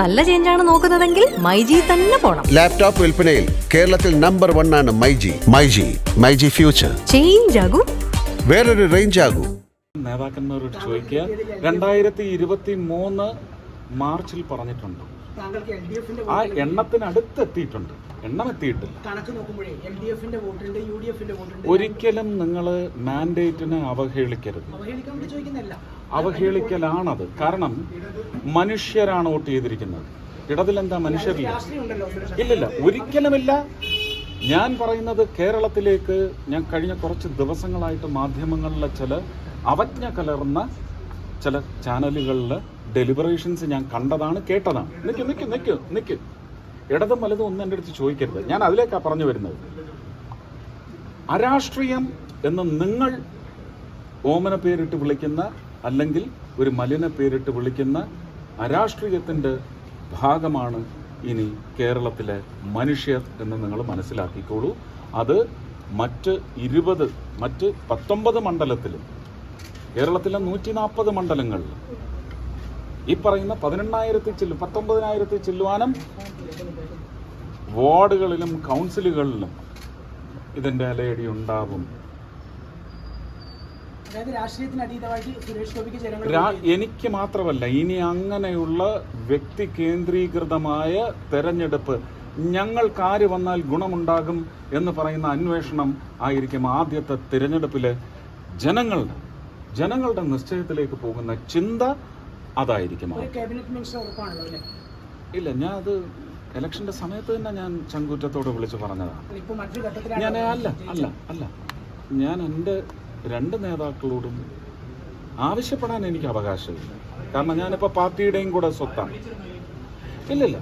നല്ല ചേഞ്ചാണ് നോക്കുന്നതെങ്കിൽ മൈജി തന്നെ പോണം. ലാപ്ടോപ്പ് വിൽപ്പനയിൽ കേരളത്തിൽ നമ്പർ വൺ ആണ് മൈജി. മൈജി മൈജി ഫ്യൂച്ചർ ചേഞ്ച് ആകും. വേറൊരു റേഞ്ച് ആകൂ. നേതാക്കന്മാരോട് ചോദിക്കുക രണ്ടായിരത്തി ഇരുപത്തി മൂന്ന് മാർച്ചിൽ പറഞ്ഞിട്ടുണ്ട് ആ എണ്ണത്തിനടുത്ത് എത്തിയിട്ടുണ്ട് എണ്ണം എത്തിയിട്ടില്ല ഒരിക്കലും നിങ്ങൾ മാൻഡേറ്റിനെ അവഹേളിക്കരുത്. അവഹേളിക്കാൻ വേണ്ടി ചോദിക്കുന്നില്ല അവഹേളിക്കലാണത്. കാരണം മനുഷ്യരാണ് വോട്ട് ചെയ്തിരിക്കുന്നത്. ഇടതിലെന്താ മനുഷ്യരില്ല? ഇല്ലില്ല ഒരിക്കലുമില്ല. ഞാൻ പറയുന്നത് കേരളത്തിലേക്ക് ഞാൻ കഴിഞ്ഞ കുറച്ച് ദിവസങ്ങളായിട്ട് മാധ്യമങ്ങളിലെ ചില അവജ്ഞ കലർന്ന ചില ചാനലുകളിലെ ഡെലിബറേഷൻസ് ഞാൻ കണ്ടതാണ് കേട്ടതാണ്. നിൽക്ക് നിൽക്ക് നിൽക്ക് നിൽക്ക് ഇടതും വലതും ഒന്നും എന്റെ അടുത്ത് ചോദിക്കരുത്. ഞാൻ അതിലേക്കാണ് പറഞ്ഞു വരുന്നത്. അരാഷ്ട്രീയം എന്ന് നിങ്ങൾ ഓമന പേരിട്ട് വിളിക്കുന്ന അല്ലെങ്കിൽ ഒരു മലിന പേരിട്ട് വിളിക്കുന്ന അരാഷ്ട്രീയത്തിന്റെ ഭാഗമാണ് ഇനി കേരളത്തിലെ മനുഷ്യർ എന്ന് നിങ്ങൾ മനസ്സിലാക്കിക്കോളൂ. അത് മറ്റ് ഇരുപത് മറ്റ് പത്തൊമ്പത് മണ്ഡലത്തിലും കേരളത്തിലെ നൂറ്റി നാൽപ്പത് മണ്ഡലങ്ങളിൽ ഈ പറയുന്ന പതിനെണ്ണായിരത്തി ചില്ലു പത്തൊമ്പതിനായിരത്തി ചില്ലുവാനും വാർഡുകളിലും കൗൺസിലുകളിലും ഇതിന്റെ അലയടി ഉണ്ടാവും എനിക്ക് മാത്രമല്ല ഇനി അങ്ങനെയുള്ള വ്യക്തി കേന്ദ്രീകൃതമായ തെരഞ്ഞെടുപ്പ് ഞങ്ങൾ ആര് വന്നാൽ ഗുണമുണ്ടാകും എന്ന് പറയുന്ന അന്വേഷണം ആയിരിക്കും ആദ്യത്തെ തിരഞ്ഞെടുപ്പിൽ ജനങ്ങളുടെ ജനങ്ങളുടെ നിശ്ചയത്തിലേക്ക് പോകുന്ന ചിന്ത അതായിരിക്കും ഇല്ല ഞാൻ അത് ഇലക്ഷന്റെ സമയത്ത് തന്നെ ഞാൻ ചങ്കൂറ്റത്തോട് വിളിച്ചു പറഞ്ഞതാണ് ഞാൻ അല്ല അല്ല അല്ല. ഞാൻ എന്റെ രണ്ട് നേതാക്കളോടും ആവശ്യപ്പെടാൻ എനിക്ക് അവകാശമില്ല. കാരണം ഞാനിപ്പോൾ പാർട്ടിയുടെയും കൂടെ സ്വത്താണ്. ഇല്ലില്ല.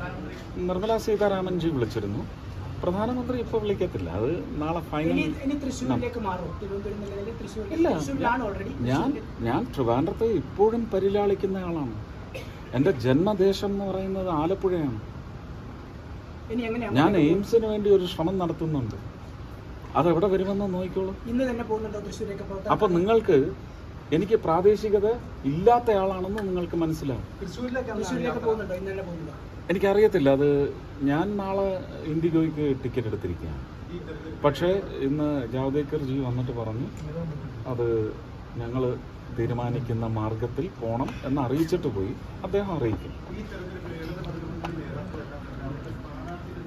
നിർമ്മലാ സീതാരാമൻജി വിളിച്ചിരുന്നു. പ്രധാനമന്ത്രി ഇപ്പോൾ വിളിക്കത്തില്ല. അത് നാളെ ഫൈനൽ ഇല്ല. ഞാൻ ഞാൻ ട്രിവാൻഡ്രത്തെ ഇപ്പോഴും പരിലാളിക്കുന്ന ആളാണ്. എന്റെ ജന്മദേശം എന്ന് പറയുന്നത് ആലപ്പുഴയാണ്. ഞാൻ എയിംസിന് വേണ്ടി ഒരു ശ്രമം നടത്തുന്നുണ്ട്. അതെവിടെ വരുമെന്ന് നോക്കിക്കോളൂ. ഇന്ന് തന്നെ പോകുന്നുണ്ടോ തൃശ്ശൂരേക്ക് അപ്പൊ നിങ്ങൾക്ക് എനിക്ക് പ്രാദേശികത ഇല്ലാത്ത ആളാണെന്ന് നിങ്ങൾക്ക് മനസ്സിലാവും. എനിക്കറിയത്തില്ല അത് ഞാൻ നാളെ ഇൻഡിഗോയ്ക്ക് ടിക്കറ്റ് എടുത്തിരിക്കുകയാണ്. പക്ഷേ ഇന്ന് ജാവ്ദേക്കർ ജി വന്നിട്ട് പറഞ്ഞു അത് ഞങ്ങൾ തീരുമാനിക്കുന്ന മാർഗത്തിൽ പോകണം എന്ന് അറിയിച്ചിട്ട് പോയി. അദ്ദേഹം അറിയിക്കും.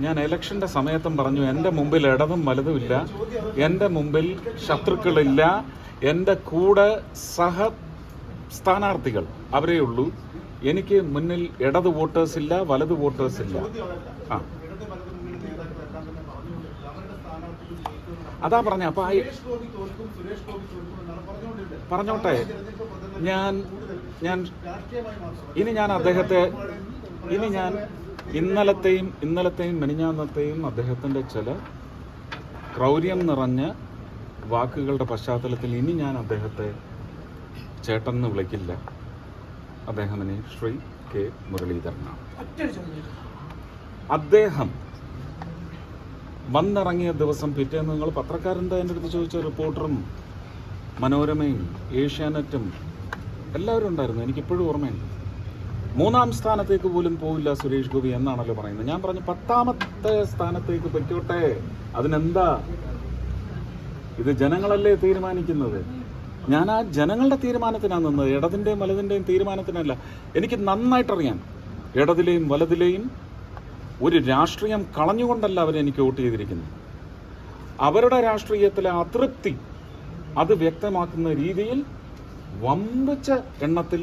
ഞാൻ ഇലക്ഷന്റെ സമയത്തും പറഞ്ഞു എന്റെ മുമ്പിൽ ഇടതും വലതുമില്ല എന്റെ മുമ്പിൽ ശത്രുക്കളില്ല. എന്റെ കൂടെ സഹ സ്ഥാനാർത്ഥികൾ അവരേ ഉള്ളൂ. എനിക്ക് മുന്നിൽ ഇടത് വോട്ടേഴ്സ് ഇല്ല വലത് വോട്ടേഴ്സ് ഇല്ല. ആ. അതാ പറഞ്ഞ. അപ്പൊ പറഞ്ഞോട്ടെ. ഞാൻ ഞാൻ ഇനി ഞാൻ അദ്ദേഹത്തെ ഇനി ഞാൻ ഇന്നലത്തെയും ഇന്നലത്തെയും മെനിഞ്ഞാന്നത്തെയും അദ്ദേഹത്തിന്റെ ചില ക്രൗര്യം നിറഞ്ഞ വാക്കുകളുടെ പശ്ചാത്തലത്തിൽ ഇനി ഞാൻ അദ്ദേഹത്തെ ചേട്ടൻ എന്ന് വിളിക്കില്ല. അദ്ദേഹം ഇനി ശ്രീ കെ മുരളീധരനാണ്. അദ്ദേഹം വന്നിറങ്ങിയ ദിവസം പിറ്റേന്ന് നിങ്ങൾ പത്രക്കാരന്റെ എന്റെ അടുത്ത് ചോദിച്ച റിപ്പോർട്ടറും മനോരമയും ഏഷ്യാനെറ്റും എല്ലാവരും ഉണ്ടായിരുന്നു. എനിക്കിപ്പോഴും ഓർമ്മയുണ്ട്. മൂന്നാം സ്ഥാനത്തേക്ക് പോലും പോവില്ല സുരേഷ് ഗോപി എന്നാണല്ലോ പറയുന്നത്. ഞാൻ പറഞ്ഞു പത്താമത്തെ സ്ഥാനത്തേക്ക് പറ്റോട്ടെ അതിനെന്താ? ഇത് ജനങ്ങളല്ലേ തീരുമാനിക്കുന്നത്? ഞാൻ ആ ജനങ്ങളുടെ തീരുമാനത്തിനാണ് നിന്നത്. ഇടതിന്റെയും വലതിന്റെയും തീരുമാനത്തിനല്ല. എനിക്ക് നന്നായിട്ടറിയാം. ഇടതിലെയും വലതിലെയും ഒരു രാഷ്ട്രീയം കളഞ്ഞുകൊണ്ടല്ല അവരെനിക്ക് വോട്ട് ചെയ്തിരിക്കുന്നത്. അവരുടെ രാഷ്ട്രീയത്തിലെ അതൃപ്തി അത് വ്യക്തമാക്കുന്ന രീതിയിൽ വമ്പിച്ച എണ്ണത്തിൽ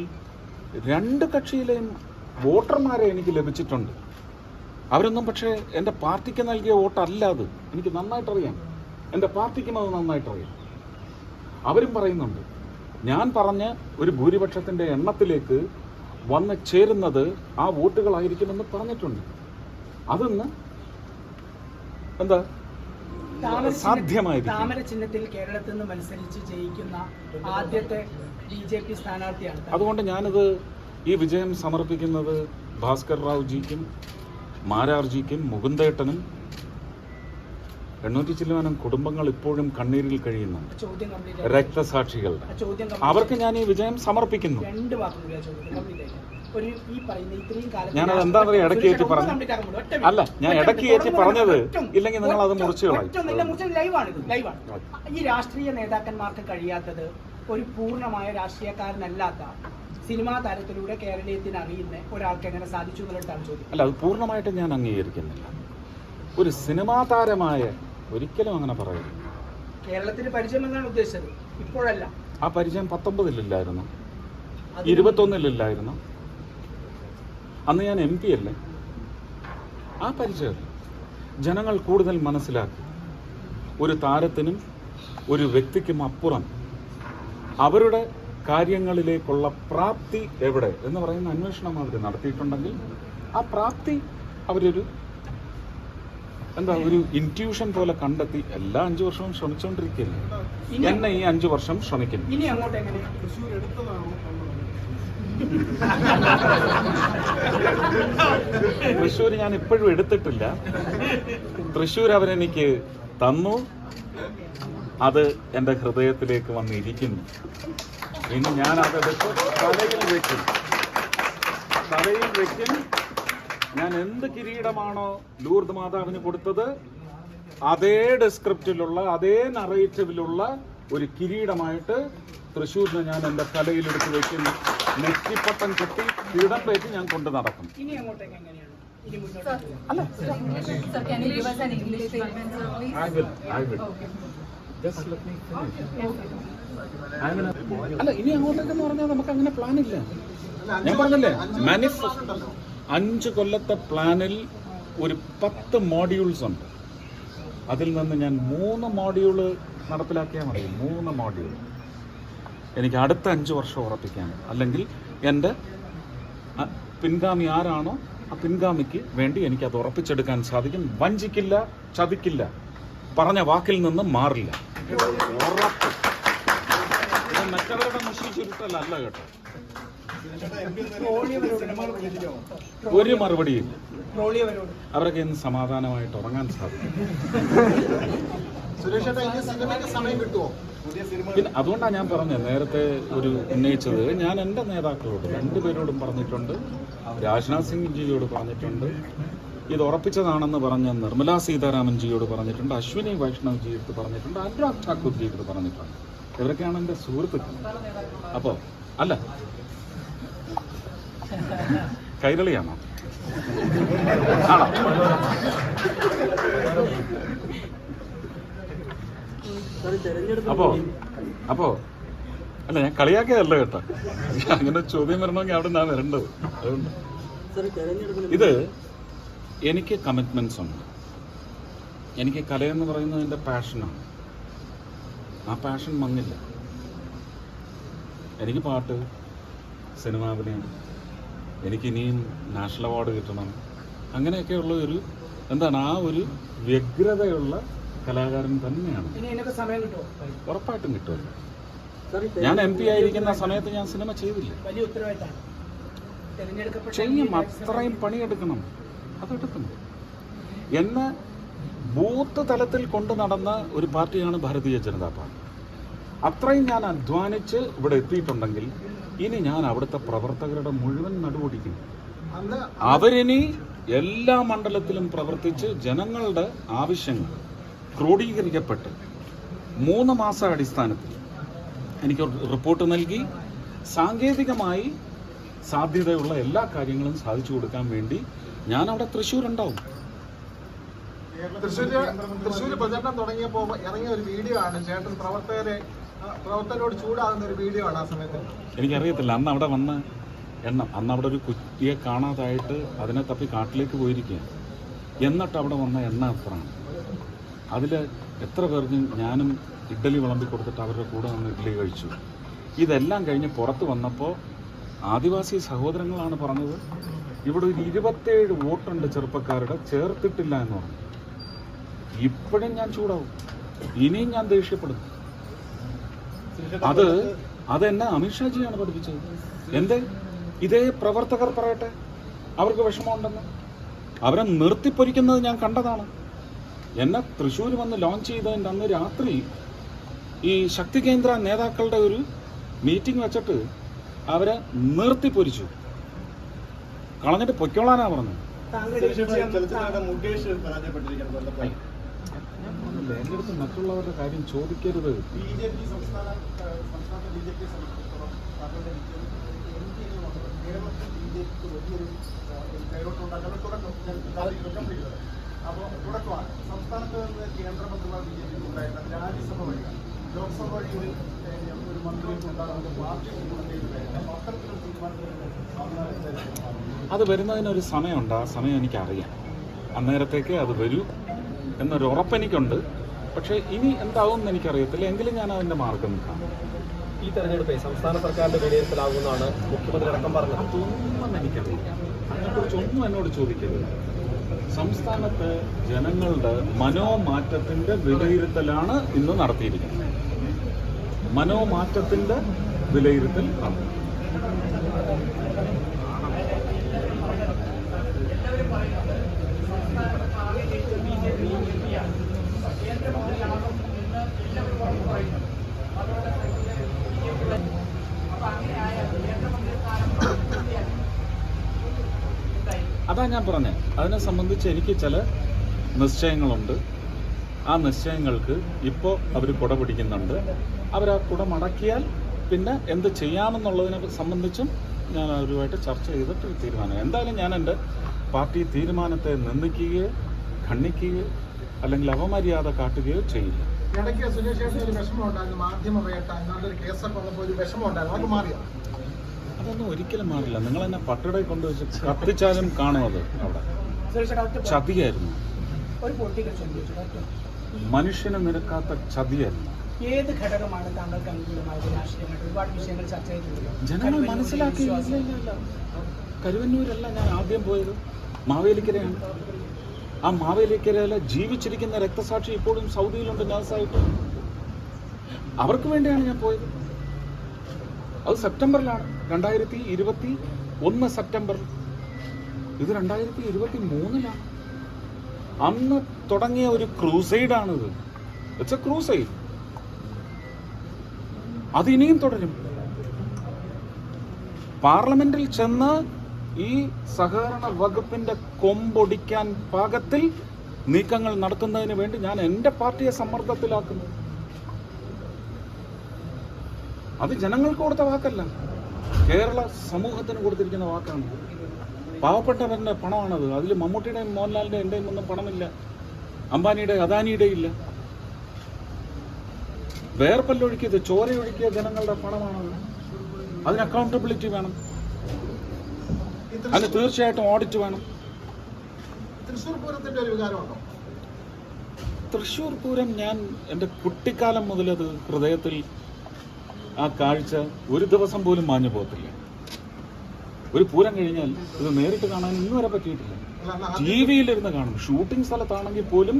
രണ്ട് കക്ഷിയിലെയും വോട്ടർമാരെ എനിക്ക് ലഭിച്ചിട്ടുണ്ട്. അവരൊന്നും പക്ഷേ എന്റെ പാർട്ടിക്ക് നൽകിയ വോട്ടല്ല അത്. എനിക്ക് നന്നായിട്ടറിയാം. എന്റെ പാർട്ടിക്കും അത് നന്നായിട്ടറിയാം. അവരും പറയുന്നുണ്ട് ഞാൻ പറഞ്ഞ് ഒരു ഭൂരിപക്ഷത്തിന്റെ എണ്ണത്തിലേക്ക് വന്ന് ചേരുന്നത് ആ വോട്ടുകളായിരിക്കുമെന്ന് പറഞ്ഞിട്ടുണ്ട്. അതൊന്ന് എന്താ? സാധ്യമായിരിക്കും. താമര ചിഹ്നത്തിൽ കേരളത്തിൽ നിന്ന് മത്സരിച്ച് ജയിക്കുന്ന ആദ്യത്തെ ബി ജെ പി സ്ഥാനാർത്ഥിയാണ്. അതുകൊണ്ട് ഞാനിത് ഈ വിജയം സമർപ്പിക്കുന്നത് ഭാസ്കർ റാവു ജിക്കും മാരാർജിക്കും മുകുന്ദേട്ടനും എണ്ണൂറ്റി ചില്ലുവാനും കുടുംബങ്ങൾ ഇപ്പോഴും കണ്ണീരിൽ കഴിയുന്നുണ്ട് രക്തസാക്ഷികളുടെ ആ അവർക്ക് ഞാൻ ഈ വിജയം സമർപ്പിക്കുന്നു ഞാനത് എന്താ പറയുക ഇടയ്ക്ക് കയറ്റി പറഞ്ഞു അല്ല ഞാൻ ഇടയ്ക്ക് കയറ്റി പറഞ്ഞത് ഇല്ലെങ്കിൽ നിങ്ങൾ അത് മുറിച്ചു കളയും ഈ രാഷ്ട്രീയ നേതാക്കന്മാർക്ക് കഴിയാത്തത് ഒരു പൂർണമായ രാഷ്ട്രീയക്കാരനല്ലാത്ത സിനിമാ താരത്തിലൂടെ കേരളീയത്തിന് അറിയുന്ന ഒരാൾക്ക് എങ്ങനെ സാധിച്ചു എന്നുള്ളതാണ് ചോദ്യം. അല്ല അത് പൂർണമായിട്ട് ഞാൻ അംഗീകരിക്കുന്നില്ല. ഒരു സിനിമാ താരമായ ഒരിക്കലും അങ്ങനെ പറയരുത്. കേരളത്തിന് പരിചയം എന്നാണ് ഉദ്ദേശിച്ചത്. ഇപ്പോഴല്ല. ആ പരിചയം പത്തൊമ്പതിലില്ലായിരുന്നു. ഇരുപത്തൊന്നിലില്ലായിരുന്നു. അന്ന് ഞാൻ എം പി അല്ലേ? ആ പരിചയം ജനങ്ങൾ കൂടുതൽ മനസ്സിലാക്കി. ഒരു താരത്തിനും ഒരു വ്യക്തിക്കും അപ്പുറം അവരുടെ കാര്യങ്ങളിലേക്കുള്ള പ്രാപ്തി എവിടെ എന്ന് പറയുന്ന അന്വേഷണം അവർ നടത്തിയിട്ടുണ്ടെങ്കിൽ ആ പ്രാപ്തി അവരൊരു എന്താ ഒരു ഇന്റ്യൂഷൻ പോലെ കണ്ടെത്തി എല്ലാ അഞ്ചു വർഷവും ശ്രമിച്ചുകൊണ്ടിരിക്കുകയല്ലേ? എന്നെ ഈ അഞ്ചു വർഷം ശ്രമിക്കുന്നു. തൃശ്ശൂർ ഞാൻ ഇപ്പോഴും എടുത്തിട്ടില്ല. തൃശ്ശൂർ അവരെനിക്ക് തന്നു. അത് എന്റെ ഹൃദയത്തിലേക്ക് വന്നിരിക്കുന്നു. ഇനി ഞാൻ അതെടുത്ത് തലയിൽ വെക്കും. തലയിൽ വെക്കും. ഞാൻ എന്ത് കിരീടമാണോ ലൂർദ് മാതാവിന് കൊടുത്തത് അതേ ഡെസ്ക്രിപ്റ്റിലുള്ള അതേ നറേറ്റീവിലുള്ള ഒരു കിരീടമായിട്ട് തൃശ്ശൂരിനെ ഞാൻ എന്റെ തലയിൽ എടുത്ത് വെക്കുന്നു. നെറ്റിപ്പട്ടം കെട്ടി കിരീടം പേറ്റി ഞാൻ കൊണ്ടു നടക്കും. ഇനി അങ്ങോട്ടേക്ക് എങ്ങനെയാണ്? ഇനി മുന്നോട്ട് അല്ല ഇനി അങ്ങോട്ടേക്കെന്ന് പറഞ്ഞാൽ നമുക്ക് അങ്ങനെ പ്ലാൻ ഇല്ല. ഞാൻ പറഞ്ഞല്ലേ മാനിഫെസ്റ്റോ അഞ്ച് കൊല്ലത്തെ പ്ലാനിൽ ഒരു പത്ത് മോഡ്യൂൾസ് ഉണ്ട്. അതിൽ നിന്ന് ഞാൻ മൂന്ന് മോഡ്യൂൾ നടപ്പിലാക്കിയാൽ മതി. മൂന്ന് മോഡ്യൂൾ എനിക്ക് അടുത്ത അഞ്ച് വർഷം ഉറപ്പിക്കാൻ. അല്ലെങ്കിൽ എന്റെ പിൻഗാമി ആരാണോ ആ പിൻഗാമിക്ക് വേണ്ടി എനിക്ക് അത് ഉറപ്പിച്ചെടുക്കാൻ സാധിക്കും. വഞ്ചിക്കില്ല ചതിക്കില്ല. പറഞ്ഞ വാക്കിൽ നിന്ന് മാറില്ല. മറ്റവരുടെ മുഷി ചുരുട്ടല്ല അല്ല കേട്ടോ ഒരു മറുപടിയില്ല അവരൊക്കെ ഇന്ന് സമാധാനമായിട്ട് ഉറങ്ങാൻ സാധിക്കും. അതുകൊണ്ടാണ് ഞാൻ പറഞ്ഞത് നേരത്തെ ഒരു ഉന്നയിച്ചത്. ഞാൻ എന്റെ നേതാക്കളോട് രണ്ടുപേരോടും പറഞ്ഞിട്ടുണ്ട്. രാജ്നാഥ് സിംഗ് ജിയോട് പറഞ്ഞിട്ടുണ്ട്. ഇത് ഉറപ്പിച്ചതാണെന്ന് പറഞ്ഞ നിർമ്മലാ സീതാരാമൻജിയോട് പറഞ്ഞിട്ടുണ്ട് അശ്വിനി വൈഷ്ണവ് ജി അടുത്ത് പറഞ്ഞിട്ടുണ്ട് അനുരാഗ് ഠാക്കൂർ ജി അടുത്ത് പറഞ്ഞിട്ടുണ്ട്. ഇവരൊക്കെയാണ് എന്റെ സുഹൃത്തുക്കൾ. അപ്പോൾ അല്ല. കൈരളിയാണോ? അപ്പോ അപ്പോ അല്ല ഞാൻ കളിയാക്കിയതല്ല കേട്ടോ. അങ്ങനെ ചോദ്യം വരണമെങ്കിൽ അവിടെ നിന്നാണ് വരേണ്ടത്. അതുകൊണ്ട്. ഇത് എനിക്ക് കമ്മിറ്റ്മെന്റ്സ് ഉണ്ട്. എനിക്ക് കലയെന്ന് പറയുന്നത് എന്റെ പാഷനാണ് ആ പാഷൻ മങ്ങില്ല എനിക്ക് പാട്ട് സിനിമാഭിനയം എനിക്ക് ഇനിയും നാഷണൽ അവാർഡ് കിട്ടണം. അങ്ങനെയൊക്കെയുള്ള ഒരു എന്താണ് ആ ഒരു വ്യഗ്രതയുള്ള കലാകാരൻ തന്നെയാണ്. ഉറപ്പായിട്ടും കിട്ടുമല്ലോ ഞാൻ എം പി ആയിരിക്കുന്ന സമയത്ത് ഞാൻ സിനിമ ചെയ്തില്ല. ചെയ്യും അത്രയും പണിയെടുക്കണം. അതെടുക്കണം എന്ന് ബൂത്ത് തലത്തിൽ കൊണ്ടു നടന്ന ഒരു പാർട്ടിയാണ് ഭാരതീയ ജനതാ പാർട്ടി. അത്രയും ഞാൻ അധ്വാനിച്ച് ഇവിടെ എത്തിയിട്ടുണ്ടെങ്കിൽ ഇനി ഞാൻ അവിടുത്തെ പ്രവർത്തകരുടെ മുഴുവൻ നടുപൊടിക്കും അവരിനി എല്ലാ മണ്ഡലത്തിലും പ്രവർത്തിച്ച് ജനങ്ങളുടെ ആവശ്യങ്ങൾ ക്രോഡീകരിക്കപ്പെട്ട് മൂന്ന് മാസ അടിസ്ഥാനത്തിൽ എനിക്ക് റിപ്പോർട്ട് നൽകി. സാങ്കേതികമായി സാധ്യതയുള്ള എല്ലാ കാര്യങ്ങളും സാധിച്ചു കൊടുക്കാൻ വേണ്ടി ഞാൻ അവിടെ തൃശ്ശൂർ ഉണ്ടാവും തൃശ്ശൂര് തൃശ്ശൂര് പ്രചരണം തുടങ്ങിയപ്പോ ഇറങ്ങിയ ഒരു വീഡിയോ ആണ്. ചേട്ടൻ പ്രവർത്തകരെ പ്രവർത്തകരോട് ചൂടാകുന്ന ഒരു വീഡിയോ ആണ് ആ സമയത്ത്. എനിക്കറിയത്തില്ല. അന്ന് അവിടെ വന്ന് എണ്ണം അന്ന് അവിടെ ഒരു കുറ്റിയെ കാണാതായിട്ട് അതിനെ തപ്പി കാട്ടിലേക്ക് പോയിരിക്കുകയാണ്. എന്നിട്ട് അവിടെ വന്ന എണ്ണ അത്രയാണ്. അതിൽ എത്ര പേർക്ക് ഞാനും ഇഡ്ഡലി വിളമ്പി കൊടുത്തിട്ട് അവരുടെ കൂടെ വന്ന് ഇഡ്ഡലി കഴിച്ചു. ഇതെല്ലാം കഴിഞ്ഞ് പുറത്ത് വന്നപ്പോൾ ആദിവാസി സഹോദരങ്ങളാണ് പറഞ്ഞത് ഇവിടെ ഒരു ഇരുപത്തേഴ് വോട്ടുണ്ട് ചെറുപ്പക്കാരുടെ ചേർത്തിട്ടില്ല എന്ന് പറഞ്ഞു. ഇപ്പോഴും ഞാൻ ചൂടാവും. ഇനിയും ഞാൻ ദേഷ്യപ്പെടും. അത് അതെന്നെ അമിത്ഷാജിയാണ് പഠിപ്പിച്ചത്. എന്തേ? ഇതേ പ്രവർത്തകർ പറയട്ടെ. അവർക്ക് വിഷമമുണ്ടെന്ന്. അവരെ നിർത്തിപ്പൊരിക്കുന്നത് ഞാൻ കണ്ടതാണ്. എന്നെ തൃശ്ശൂർ വന്ന് ലോഞ്ച് ചെയ്തതിന്റെ അന്ന് രാത്രി ഈ ശക്തി കേന്ദ്ര നേതാക്കളുടെ ഒരു മീറ്റിംഗ് വെച്ചിട്ട് അവരെ നിർത്തിപ്പൊരിച്ചു. കളഞ്ഞിട്ട് പൊയ്ക്കോളാനാ എന്റെ അടുത്ത് മറ്റുള്ളവരുടെ കാര്യം ചോദിക്കരുത്. ബി ജെ പി സംസ്ഥാന സംസ്ഥാന ബി ജെ പി സംബന്ധിച്ചിടത്തോളം താങ്കളുടെ വിജയം എൻ ഡി എ വന്നത്? കേരളത്തിൽ ബി ജെ പിക്ക് വലിയൊരു ഏഹ്, തുടക്കം. ഞാൻ complete ചെയ്തത്. അപ്പോൾ തുടക്കമാണ്. സംസ്ഥാനത്ത് നിന്ന് കേന്ദ്രമന്ത്രിമാർ ബി ജെ പിക്ക് ഉണ്ടായിരുന്ന രാജ്യസഭ വഴിയാണ്. ലോക്സഭ വഴി ഒരു ഒരു ഉണ്ടാകുന്നത് പാർട്ടി അത് വരുന്നതിനൊരു സമയമുണ്ട്. ആ സമയം എനിക്കറിയാം. അന്നേരത്തേക്ക് അത് വരൂ എന്നൊരു ഉറപ്പെനിക്കുണ്ട് പക്ഷേ ഇനി എന്താവും എന്ന് എനിക്കറിയത്തില്ല. എങ്കിലും ഞാൻ അതിന്റെ മാർഗം കാണും. ഈ തെരഞ്ഞെടുപ്പ് സംസ്ഥാന സർക്കാരിന്റെ വിലയിരുത്തലാകുമെന്നാണ് മുഖ്യമന്ത്രി അടക്കം പറഞ്ഞത്. അതൊന്നും എനിക്കറിയില്ല. അതിനെക്കുറിച്ചൊന്നും എന്നോട് ചോദിക്കരുത്. സംസ്ഥാനത്ത് ജനങ്ങളുടെ മനോമാറ്റത്തിന്റെ വിലയിരുത്തലാണ് ഇന്ന് നടത്തിയിരിക്കുന്നത്. മനോമാറ്റത്തിന്റെ വിലയിരുത്തൽ ആണ്. ഞാൻ പറഞ്ഞത് അതിനെ സംബന്ധിച്ച് എനിക്ക് ചില നിശ്ചയങ്ങളുണ്ട്. ആ നിശ്ചയങ്ങൾക്ക് ഇപ്പോൾ അവർ കുട പിടിക്കുന്നുണ്ട്. അവർ ആ കുട മടക്കിയാൽ പിന്നെ എന്ത് ചെയ്യാമെന്നുള്ളതിനെ സംബന്ധിച്ചും ഞാൻ അവരുമായിട്ട് ചർച്ച ചെയ്തിട്ട് തീരുമാനം. എന്തായാലും ഞാൻ എന്റെ പാർട്ടി തീരുമാനത്തെ നിന്ദിക്കുകയോ ഖണ്ഡിക്കുകയോ അല്ലെങ്കിൽ അപമര്യാദ കാട്ടുകയോ ചെയ്യില്ല. ഇടയ്ക്ക് സുരേഷ് ഒരു വിഷമം ഉണ്ടായിരുന്നു. മാധ്യമ വേട്ട. എന്നൊരു കേസൊക്കെ വന്നപ്പോൾ ഒരു വിഷമം ഉണ്ടായിരുന്നു. അത് മാറിയോ? അതൊന്നും ഒരിക്കലും മാറില്ല. നിങ്ങൾ എന്നെ പട്ടിടയിൽ കൊണ്ടുവച്ച് കത്തിച്ചാലും കാണും അത് അവിടെ. ചതിയായിരുന്നു. മനുഷ്യന് നിരക്കാത്ത ചതിയായിരുന്നു. ഏത് ഘടകമാണ് താങ്കൾക്ക് അനുകൂലമായത്? രാഷ്ട്രീയമായിട്ട് ഒരുപാട് വിഷയങ്ങൾ ചർച്ച ചെയ്തിട്ടുണ്ട്. ജനങ്ങൾ മനസ്സിലാക്കി. കരുവന്നൂരല്ല ഞാൻ ആദ്യം പോയത്. മാവേലിക്കരയാണ്. ആ മാവേലിക്കരയിലെ ജീവിച്ചിരിക്കുന്ന രക്തസാക്ഷി ഇപ്പോഴും സൗദിയിലുണ്ട് നഴ്സായിട്ട് അവർക്ക് വേണ്ടിയാണ് ഞാൻ പോയത്. അത് സെപ്റ്റംബറിലാണ്. രണ്ടായിരത്തി ഇരുപത്തി ഒന്ന് സെപ്റ്റംബർ ഇത് രണ്ടായിരത്തി ഇരുപത്തി മൂന്നിലാണ് അന്ന് തുടങ്ങിയ ഒരു ക്രൂസൈഡാണിത്. ഇറ്റ്സ് എ ക്രൂസൈഡ് അത് ഇനിയും തുടരും. പാർലമെന്റിൽ ചെന്ന് ഈ സഹകരണ വകുപ്പിന്റെ കൊമ്പൊടിക്കാൻ പാകത്തിൽ നീക്കങ്ങൾ നടത്തുന്നതിന് വേണ്ടി ഞാൻ എന്റെ പാർട്ടിയെ സമ്മർദ്ദത്തിലാക്കുന്നു. അത് ജനങ്ങൾക്ക് കൊടുത്ത വാക്കല്ല. കേരള സമൂഹത്തിന് കൊടുത്തിരിക്കുന്ന വാക്കാണ്. പാവപ്പെട്ടവരുടെ പണമാണത്. അതിൽ മമ്മൂട്ടിയുടെയും മോഹൻലാലിന്റെയും എന്റെയും ഒന്നും പണമില്ല. അംബാനിയുടെ അദാനിയുടെ ഇല്ല. വേർപ്പല്ലൊഴുക്കിയത് ചോരയൊഴുക്കിയ ജനങ്ങളുടെ പണമാണത്. അതിന് അക്കൗണ്ടബിലിറ്റി വേണം. അതിന് തീർച്ചയായിട്ടും ഓഡിറ്റ് വേണം. തൃശ്ശൂർ പൂരത്തിന്റെ ഒരു വികാരമുണ്ടോ? തൃശ്ശൂർ പൂരം ഞാൻ എന്റെ കുട്ടിക്കാലം മുതലത് ഹൃദയത്തിൽ ആ കാഴ്ച ഒരു ദിവസം പോലും മാഞ്ഞു പോകത്തില്ല. ഒരു പൂരം കഴിഞ്ഞാൽ ഇത് നേരിട്ട് കാണാൻ ഇന്നും വരെ പറ്റിയിട്ടില്ല. ടി വിയിലിരുന്ന് കാണും. ഷൂട്ടിംഗ് സ്ഥലത്താണെങ്കിൽ പോലും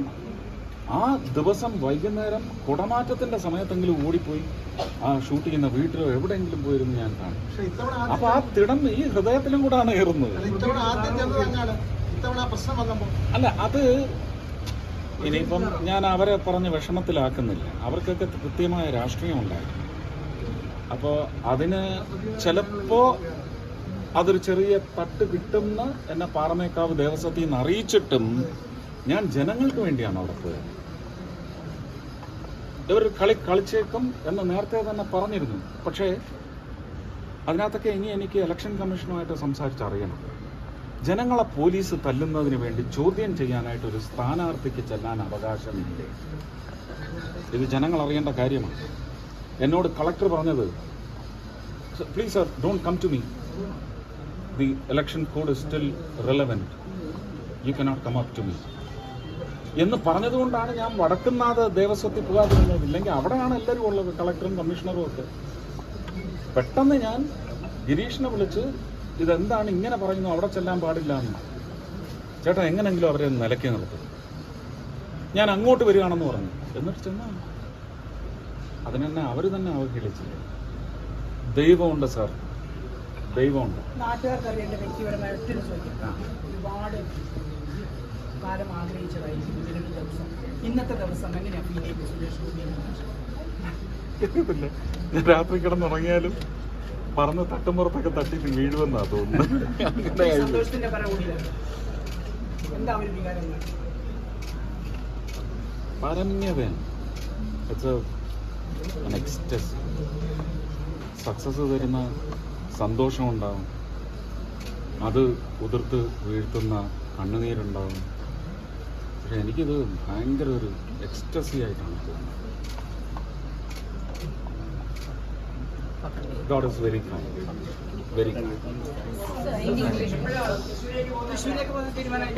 ആ ദിവസം വൈകുന്നേരം കുടമാറ്റത്തിന്റെ സമയത്തെങ്കിലും ഓടിപ്പോയി ആ ഷൂട്ട് ചെയ്യുന്ന വീട്ടിലോ എവിടെയെങ്കിലും പോയിരുന്ന് ഞാൻ കാണും. അപ്പൊ ആ തിടം ഈ ഹൃദയത്തിലും കൂടാണ് ഏറുന്നത്. അല്ല അത് ഇനിയിപ്പം ഞാൻ അവരെ പറഞ്ഞ് വിഷമത്തിലാക്കുന്നില്ല. അവർക്കൊക്കെ കൃത്യമായ രാഷ്ട്രീയം ഉണ്ടായിരുന്നു. അപ്പോൾ അതിന് ചിലപ്പോ അതൊരു ചെറിയ തട്ട് കിട്ടുമെന്ന് എന്നെ പാറമേക്കാവ് ദേവസ്വത്തിൽ നിന്ന് അറിയിച്ചിട്ടും ഞാൻ ജനങ്ങൾക്ക് വേണ്ടിയാണ് അവിടെ പോയത്. ഇവർ കളി കളിച്ചേക്കും എന്ന് നേരത്തെ തന്നെ പറഞ്ഞിരുന്നു. പക്ഷേ അതിനകത്തൊക്കെ ഇനി എനിക്ക് ഇലക്ഷൻ കമ്മീഷനുമായിട്ട് സംസാരിച്ചറിയണം ജനങ്ങളെ പോലീസ് തല്ലുന്നതിന് വേണ്ടി ചോദ്യം ചെയ്യാനായിട്ട് ഒരു സ്ഥാനാർത്ഥിക്ക് ചെല്ലാൻ അവകാശമില്ലേ? ഇത് ജനങ്ങൾ അറിയേണ്ട കാര്യമാണ്. എന്നോട് കളക്ടർ പറഞ്ഞത് please sir don't come to me the election code is still relevant you cannot come up to me എന്ന് പറഞ്ഞതുകൊണ്ടാണ് ഞാൻ വടക്കുന്നാഥ ദേവസ്വത്തിൽ പോകാതിരുന്നത് ഇല്ലെങ്കിൽ അവിടെയാണ് എല്ലാവരും ഉള്ളത് കളക്ടറും കമ്മീഷണറും ഒക്കെ. പെട്ടെന്ന് ഞാൻ ഗിരീഷിനെ വിളിച്ച് ഇതെന്താണ് ഇങ്ങനെ പറയുന്നു? അവിടെ ചെല്ലാൻ പാടില്ല എന്ന്. ചേട്ടാ എങ്ങനെങ്കിലും അവരെ നിലയ്ക്ക് നിർത്തും. ഞാൻ അങ്ങോട്ട് വരികയാണെന്ന് പറഞ്ഞു. എന്നിട്ട് ചെന്നാ അതിനെന്നെ അവർ തന്നെ അവഹേളിച്ചില്ലേ ദൈവമുണ്ട് സാർ. ദൈവമുണ്ട്. നാട്ടുകാർക്ക് അറിയേണ്ട വ്യക്തിപരമായ ഒറ്റൊരു ചോദ്യം. ഒരുപാട് കാലം ആഗ്രഹിച്ചതായി ദിവസം. ഇന്നത്തെ ദിവസം എങ്ങനെയാണ് ഫീൽ ചെയ്തത് സുരേഷ് ഗോപിയെ അറിയത്തില്ല ഞാൻ രാത്രി കിടന്നുറങ്ങിയാലും പറന്ന് തട്ടുമ്പുറത്തൊക്കെ തട്ടി വീഴുമെന്നാ തോന്നുന്നത്. പരമ്യതയാണ് എക്സ്റ്റസ് സക്സസ് തരുന്ന സന്തോഷമുണ്ടാവും. അത് ഉതിർത്ത് വീഴ്ത്തുന്ന കണ്ണുനീരുണ്ടാവും. പക്ഷെ എനിക്കിത് ഭയങ്കര ഒരു എക്സ്റ്റസി ആയിട്ടാണ് തോന്നുന്നത്. God is very kind very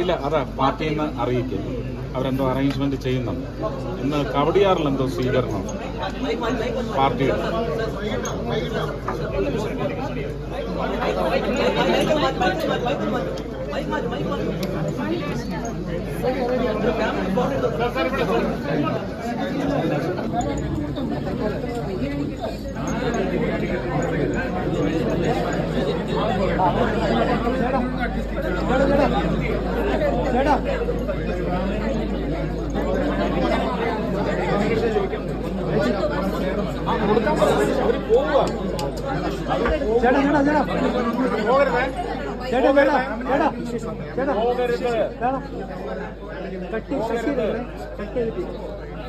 ഇല്ല അതാ പാർട്ടിയിൽ നിന്ന് അറിയിക്കുന്നു അവരെന്തോ അറേഞ്ച്മെന്റ് ചെയ്യുന്നുണ്ട്. ഇന്ന് കവടിയാറിൽ എന്തോ സ്വീകരണം. പാർട്ടി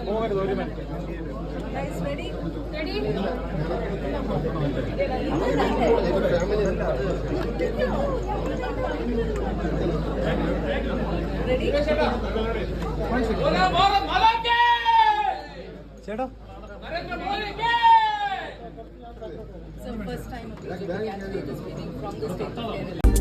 പോകരുത് ഒരു minute So first time of the is from the state of Kerala.